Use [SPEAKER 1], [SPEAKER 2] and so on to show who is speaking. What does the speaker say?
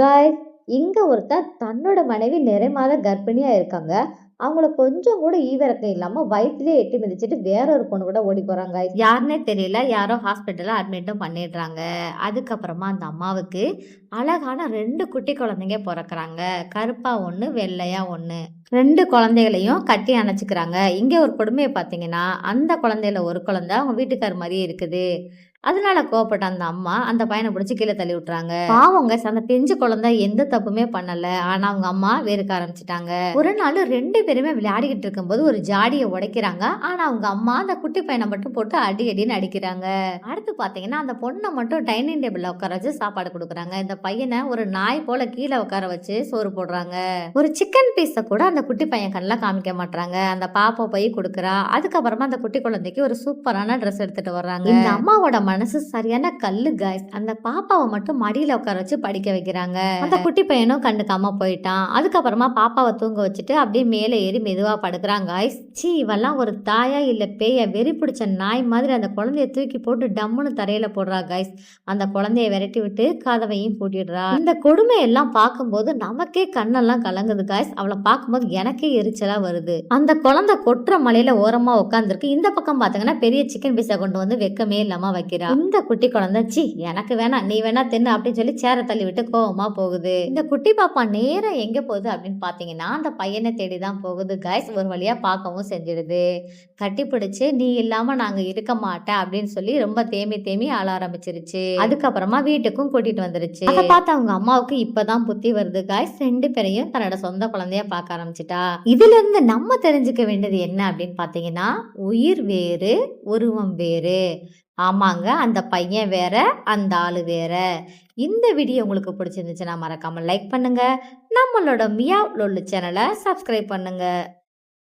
[SPEAKER 1] Guys இங்கே ஒருத்தர் தன்னோட மனைவி நிறை மாத கர்ப்பிணியாக இருக்காங்க. அவங்கள கொஞ்சம் கூட ஈவிரக்கம் இல்லாமல் வயிற்றுலயே எட்டி மிதிச்சிட்டு வேற ஒரு பொண்ணு கூட ஓடி போகிறாங்க யாருன்னே தெரியல. யாரோ ஹாஸ்பிட்டலில் அட்மிட்டும் பண்ணிடுறாங்க. அதுக்கப்புறமா அந்த அம்மாவுக்கு அழகான ரெண்டு குட்டி குழந்தைங்க பிறக்கறாங்க. கருப்பா ஒன்று வெள்ளையா ஒன்று ரெண்டு குழந்தைகளையும் கட்டி அணைச்சிக்கிறாங்க. இங்கே ஒரு கொடுமையை பார்த்தீங்கன்னா அந்த குழந்தையில ஒரு குழந்தை அவங்க வீட்டுக்கார் மாதிரியே இருக்குது. அதனால கோவப்பட்ட அந்த அம்மா அந்த பையனை பிடிச்சி கீழே தள்ளி விட்டுறாங்க. பாவங்க. அந்த பிஞ்சு குழந்தை எந்த தப்புமே பண்ணல. ஆனா அவங்க அம்மா வெறுக்க ஆரம்பிச்சிட்டாங்க. ஒரு நாள் ரெண்டு பேருமே விளையாடிக்கிட்டு இருக்கும்போது ஒரு ஜாடியை உடைக்கிறாங்க. ஆனா அவங்க அம்மா அந்த குட்டி பையனை மட்டும் போட்டு அடி அடின்னு அடிக்கிறாங்க. அடுத்து பாத்தீங்கன்னா அந்த பொண்ணை மட்டும் டைனிங் டேபிள்ல உட்கார வச்சு சாப்பாடு கொடுக்குறாங்க. இந்த பையனை ஒரு நாய் போல கீழே உட்கார வச்சு சோறு போடுறாங்க. ஒரு சிக்கன் பீஸை கூட அந்த குட்டி பையன் கண்ணில் காமிக்க மாட்டாங்க அந்த பாப்பா போய் கொடுக்குறா. அதுக்கப்புறமா அந்த குட்டி குழந்தைக்கு ஒரு சூப்பரான ட்ரெஸ் எடுத்துட்டு வர்றாங்க. இந்த அம்மாவோட மனசு சரியான கல்லு காய்ஸ் அந்த பாப்பாவை மட்டும் மடியில உட்கார வச்சு படிக்க வைக்கிறாங்க. அந்த குட்டி பையனும் கண்டுக்காம போயிட்டான். அதுக்கப்புறமா பாப்பாவை தூங்க வச்சுட்டு அப்படியே மேலே ஏறி மெதுவா படுக்கிறான் காய்ஸ் சீ இவெல்லாம் ஒரு தாயா இல்ல பேய? வெறி பிடிச்ச நாய் மாதிரி அந்த குழந்தைய தூக்கி போட்டு டம்முன்னு தரையில போடுறா காய்ஸ் அந்த குழந்தைய விரட்டி விட்டு கதவையும் பூட்டிடுறா. இந்த கொடுமை எல்லாம் பார்க்கும்போது நமக்கே கண்ணெல்லாம் கலங்குது காய்ஸ் அவளை பார்க்கும்போது எனக்கே எரிச்சலா வருது. அந்த குழந்தை கொட்டுற மலையில ஓரமா உட்காந்துருக்கு இந்த பக்கம் பாத்தீங்கன்னா பெரிய சிக்கன் பீஸா கொண்டு வந்து வெக்கமே இல்லாம வைக்கிறா இந்த குட்டி குழந்தை சி எனக்கு வேணாம் நீ வேணா தின்னு அப்படின்னு சொல்லி சேர தள்ளி விட்டு கோவமா போகுது. இந்த குட்டி பாப்பா நேரம் எங்க போகுது அப்படின்னு பாத்தீங்கன்னா அந்த பையனை தேடி தான் போகுது. கைஸ் ஒரு வழியா பார்க்கவும் செஞ்சிடுது. கட்டி பிடிச்சு நீ இல்லாம நாங்க இருக்க மாட்டேன் அப்படின்னு சொல்லி ரொம்ப தேமி தேமி ஆள ஆரம்பிச்சிருச்சு. அதுக்கப்புறமா வீட்டுக்கும் கூட்டிட்டு வந்துருச்சு. அதை பார்த்து அவங்க அம்மாவுக்கு இப்பதான் புத்தி வருது. காய்ஸ் ரெண்டு பேரையும் தன்னோட சொந்த குழந்தைய பார்க்க ஆரம்பிச்சிட்டா. இதுல இருந்து நம்ம தெரிஞ்சுக்க வேண்டியது என்ன அப்படின்னு பாத்தீங்கன்னா உயிர் வேறு உருவம் வேறு. ஆமாங்க. அந்த பையன் வேற அந்த ஆள் வேற. இந்த வீடியோ உங்களுக்கு பிடிச்சிருந்துச்சுன்னா மறக்காமல் லைக் பண்ணுங்கள் நம்மளோட மியா லொல்லு சேனலை சப்ஸ்கிரைப் பண்ணுங்கள்